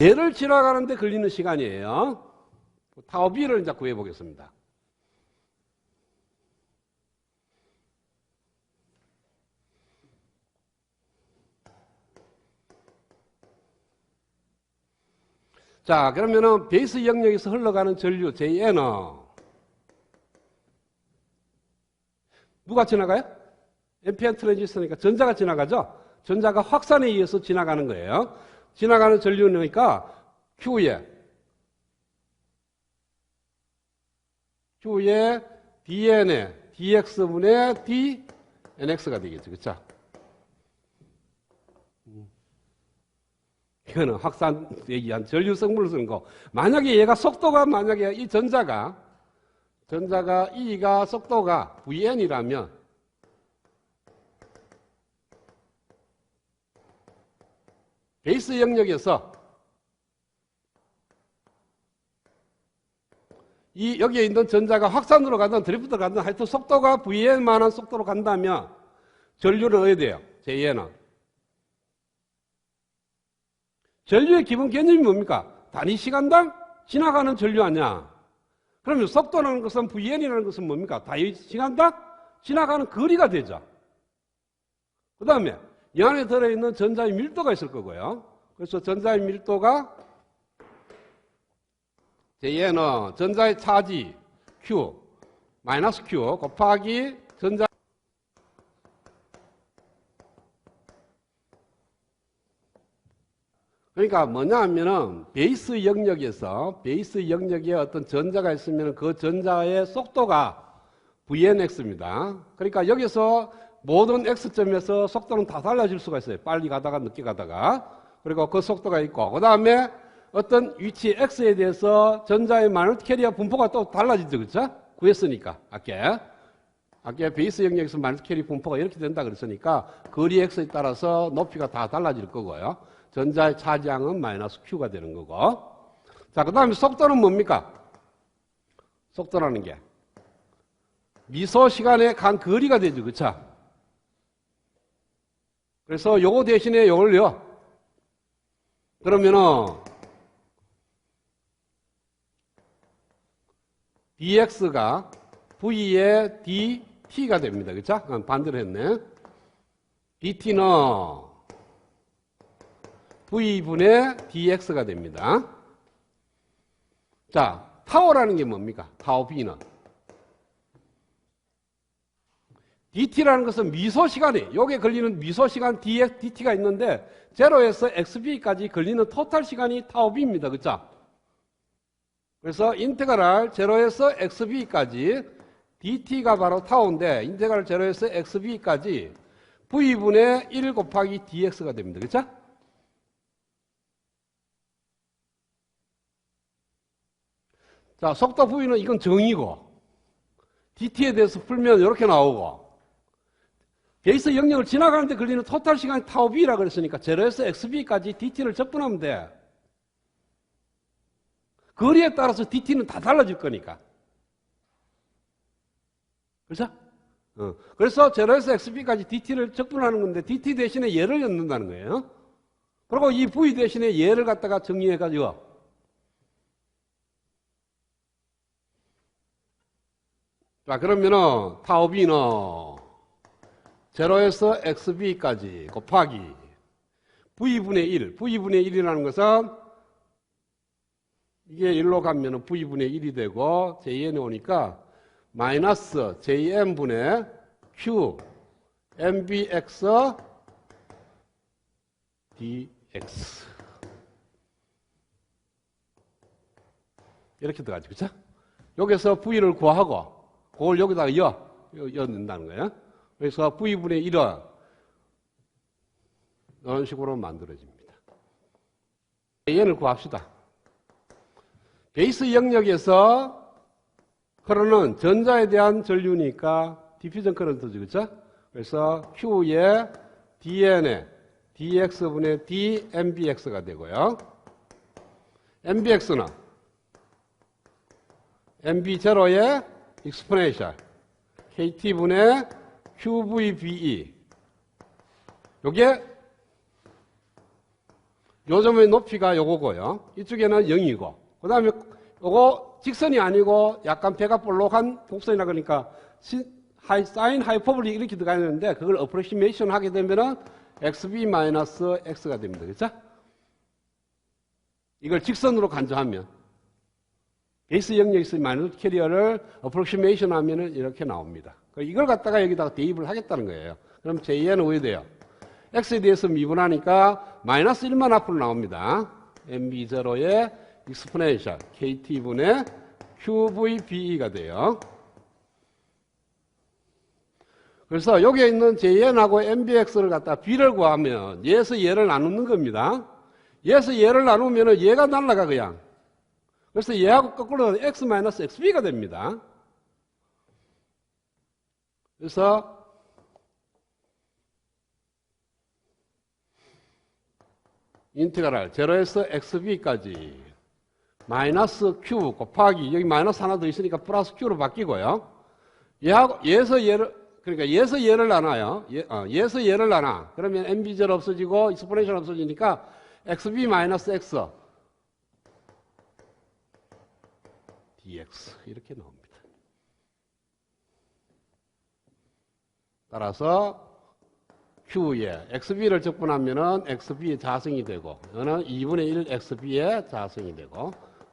얘를 지나가는데 걸리는 시간이에요. 타워 B를 이제 구해 보겠습니다. 자, 그러면은 베이스 영역에서 흘러가는 전류 JN은 누가 지나가요? NPN 트랜지스터니까 전자가 지나가죠? 전자가 확산에 의해서 지나가는 거예요. 지나가는 전류니까 Q에 Q에 DN에 DX분의 DNX가 되겠죠. 그쵸? 이거는 확산에 의한 전류 성분을 쓰는 거. 만약에 얘가 속도가 만약에 이 전자가 전자가 E가 속도가 VN이라면 베이스 영역에서 이 여기에 있는 전자가 확산으로 가든 드리프트로 가든 하여튼 속도가 VN만한 속도로 간다면 전류는 어디 돼요? JN은 전류의 기본 개념이 뭡니까? 단위 시간당 지나가는 전류 아니야. 그러면 속도라는 것은 VN이라는 것은 뭡니까? 단위 시간당 지나가는 거리가 되죠. 그 다음에 이 안에 들어있는 전자의 밀도가 있을 거고요. 그래서 전자의 밀도가 얘는 전자의 차지 Q 마이너스 Q 곱하기 전자 그러니까 뭐냐 하면은 베이스 영역에서 베이스 영역에 어떤 전자가 있으면 그 전자의 속도가 VNX입니다. 그러니까 여기서 모든 X점에서 속도는 다 달라질 수가 있어요. 빨리 가다가 늦게 가다가. 그리고 그 속도가 있고, 그 다음에 어떤 위치 X에 대해서 전자의 마이너스 캐리어 분포가 또 달라지죠. 그렇죠? 구했으니까. 아까. 아까 베이스 영역에서 마이너스 캐리 분포가 이렇게 된다 그랬으니까 거리 X에 따라서 높이가 다 달라질 거고요. 전자의 차지량은 마이너스 Q가 되는 거고. 자, 그 다음에 속도는 뭡니까? 속도라는 게. 미소 시간에 간 거리가 되죠. 그쵸? 그래서 요거 대신에 요걸요. 그러면은 dx가 v의 dt가 됩니다. 그럼 반대로 했네. dt는 v분의 dx가 됩니다. 자, 타워라는 게 뭡니까? 타워 b는 dt라는 것은 미소 시간이 여기에 걸리는 미소 시간 dx, dt가 있는데 제로에서 xb까지 걸리는 토탈 시간이 타워 b입니다. 그죠? 그래서 인테그랄 제로에서 xb까지 dt가 바로 타워인데 인테그랄 제로에서 xb까지 v분의 1 곱하기 dx가 됩니다. 그죠? 자, 속도 V는 이건 정의고, DT에 대해서 풀면 이렇게 나오고, 베이스 영역을 지나가는데 걸리는 토탈 시간이 타워 B라 그랬으니까 제로에서 XB까지 DT를 접근하면 돼. 거리에 따라서 DT는 다 달라질 거니까. 그렇죠? 어. 그래서 제로에서 XB까지 DT를 접근하는 건데 DT 대신에 얘를 넣는다는 거예요. 그리고 이 V 대신에 얘를 갖다가 정리해가지고 자, 그러면은 타워 B는 제로에서 XB까지 곱하기 V분의 1. V분의 1이라는 것은 이게 1로 가면은 V분의 1이 되고 JN이 오니까 마이너스 JN분의 Q MBX DX 이렇게 들어가죠. 그쵸? 여기서 V를 구하고 그걸 여기다가 여, 여, 여 넣는다는 거예요. 그래서 V분의 1은 이런 식으로 만들어집니다. 얘를 구합시다. 베이스 영역에서 흐르는 전자에 대한 전류니까 디퓨전 커런트죠. 그렇죠? 그래서 Q의 DN에 dx분의 dmbx가 되고요. mbx는 mb0의 익스포네셜 kt분의 qvbe 요게 요 점의 높이가 요거고요. 이쪽에는 0이고. 그 다음에 요거 직선이 아니고 약간 배가 볼록한 곡선이라 그러니까 시, 하이, 사인 하이퍼블리 이렇게 들어가 있는데 그걸 어프로시메이션 하게 되면은 xb 마이너스 x가 됩니다. 그죠? 이걸 직선으로 간주하면 베이스 있으면 마이너스 캐리어를 어프로시메이션 하면은 이렇게 나옵니다. 그러니까 이걸 갖다가 여기다가 대입을 하겠다는 거예요. 그럼 제2에는 어디 돼요? x에 대해서 미분하니까 마이너스 1만 앞으로 나옵니다. mb0의 익스포넨셜 kt분의 qvb가 돼요. 그래서 여기에 있는 jn하고 mbx를 갖다 b를 구하면 얘에서 얘를 나누는 겁니다. 얘에서 얘를 나누면 얘가 날라가 그냥. 그래서 얘하고 거꾸로 x-xb가 됩니다. 그래서 인테그랄 0에서 xb까지 마이너스 q 곱하기 여기 마이너스 하나 더 있으니까 플러스 q로 바뀌고요. 얘하고 얘에서 얘를 그러니까 얘에서 얘를 나눠요. 얘, 어, 얘에서 얘를 나눠. 그러면 mb절 없어지고 익스포넨셜 없어지니까 xb 마이너스 x dx 이렇게 나옵니다. 따라서 q에 xb를 적분하면은 xb의 자성이 되고 이거는 2분의 1 xb의 자성이 되고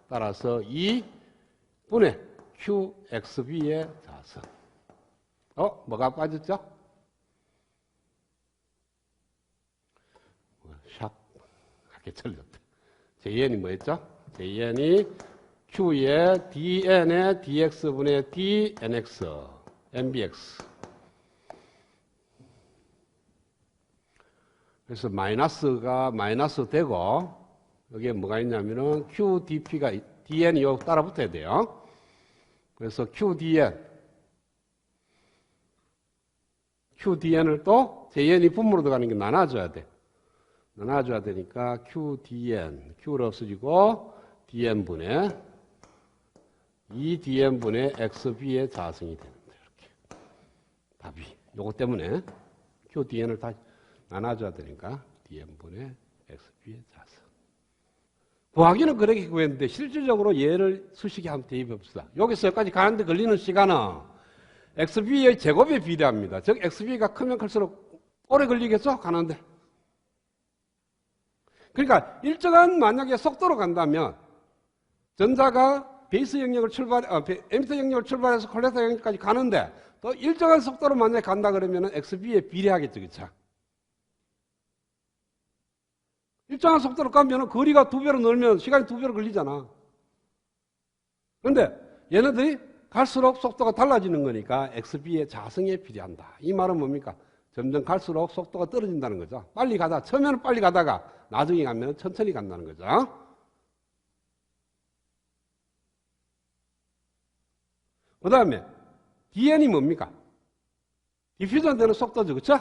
따라서 2분의 qxb의 자성 어? 뭐가 빠졌죠? 샵 하게 틀렸다 jn이 뭐였죠? jn이 q의 dn의 dx분의 dnx mbx 그래서 마이너스가 마이너스 되고 여기에 뭐가 있냐면은 QDP가 DN이 요 따라 붙어야 돼요. 그래서 QDN QDN을 또 JN이 분모로 들어가는 게 나눠줘야 돼. 나눠줘야 되니까 QDN Q를 없어지고 DN분의 2DN분의 XB의 자성이 됩니다. 이렇게 답이 요거 때문에 QDN을 다시 나눠줘야 되니까 dn분의 xb의 자성. 더하기는 그렇게 구했는데 실질적으로 얘를 수식에 한번 대입해 봅시다. 여기서 여기까지 가는데 걸리는 시간은 xb의 제곱에 비례합니다. 즉 xb가 크면 클수록 오래 걸리겠죠? 가는데. 그러니까 일정한 만약에 속도로 간다면 전자가 베이스 영역을 출발, 어, 에미터 영역을 출발해서 콜렉터 영역까지 가는데 또 일정한 속도로 만약에 간다 그러면 xb에 비례하겠죠. 그쵸? 일정한 속도로 가면 거리가 두 배로 늘면 시간이 두 배로 걸리잖아. 그런데 얘네들이 갈수록 속도가 달라지는 거니까 XB의 자성에 비례한다. 이 말은 뭡니까? 점점 갈수록 속도가 떨어진다는 거죠. 빨리 가다, 처음에는 빨리 가다가 나중에 가면 천천히 간다는 거죠. 그 다음에 DN이 뭡니까? 디퓨전 되는 속도죠. 그쵸?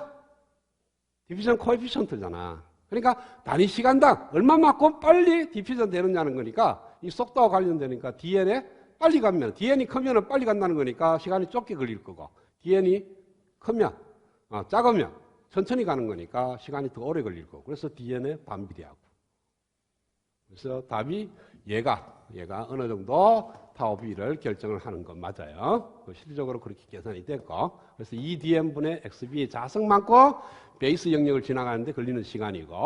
디퓨전 코에피션트잖아. 그러니까 단위 시간당 얼마만큼 빨리 디퓨전 되느냐는 거니까 이 속도와 관련되니까 DN에 빨리 가면 DN이 크면 빨리 간다는 거니까 시간이 좁게 걸릴 거고 DN이 크면 어, 작으면 천천히 가는 거니까 시간이 더 오래 걸릴 거고. 그래서 DN에 반비례하고. 그래서 답이 얘가 얘가 어느 정도 타오비를 결정을 하는 건 맞아요. 그 실질적으로 그렇게 계산이 됐고 그래서 2DN분의 XB의 자성 많고 베이스 영역을 지나가는데 걸리는 시간이고